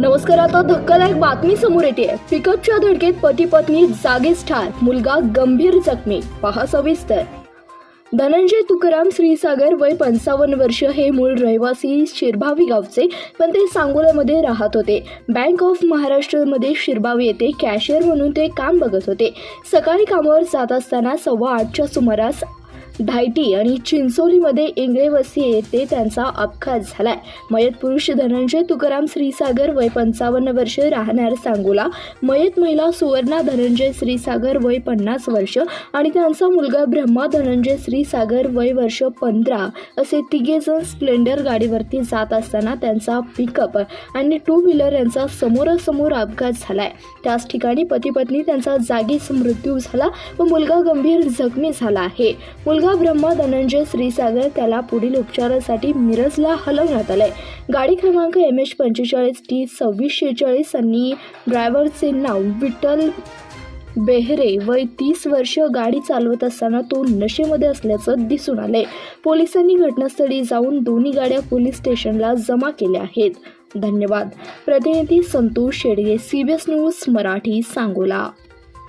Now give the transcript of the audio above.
नमस्कार आता धक्कादायक बातमी समोर येते. पिकअपच्या धडकेत पती पत्नी जागीच ठार. मुलगा गंभीर जखमी. पहा सविस्तर. धनंजय तुकाराम श्रीसागर वय पंचावन्न वर्ष. हे मूळ रहिवासी शिरभावी गावचे पण ते सांगोल्यामध्ये राहत होते. बँक ऑफ महाराष्ट्रमध्ये शिरभावी येथे कॅशियर म्हणून ते काम बघत होते. सकाळी कामावर जात असताना सव्वा आठच्या सुमारास धायटी आणि चिंचोलीमध्ये इंगळेवसी येथे त्यांचा अपघात झालाय. मयत पुरुष धनंजय तुकाराम श्रीसागर वय पंचावन्न वर्ष राहणार सांगोला. मयत महिला सुवर्णा धनंजय श्रीसागर वय पन्नास वर्ष आणि त्यांचा मुलगा ब्रह्मा धनंजय श्रीसागर वय वर्ष पंधरा असे तिघे जण स्प्लेंडर गाडीवरती जात असताना त्यांचा पिकअप आणि टू व्हीलर यांचा समोरासमोर अपघात झालाय. त्याच ठिकाणी पती पत्नी त्यांचा जागीच मृत्यू झाला व मुलगा गंभीर जखमी झाला आहे. मुलगा ब्रह्मा धनंजय श्रीसागर त्याला पुढील उपचारासाठी मिरजला हलवण्यात आलंय. गाडी क्रमांक एम एच पंचेचाळीस टी सव्वीस शेहेचाळीस आणि ड्रायव्हरचे नाव विठ्ठल बेहरे वय तीस वर्ष गाडी चालवत असताना तो नशेमध्ये असल्याचं दिसून आलंय. पोलिसांनी घटनास्थळी जाऊन दोन्ही गाड्या पोलीस स्टेशनला जमा केल्या आहेत. धन्यवाद. प्रतिनिधी संतोष शेडगे सीबीएस न्यूज मराठी सांगोला.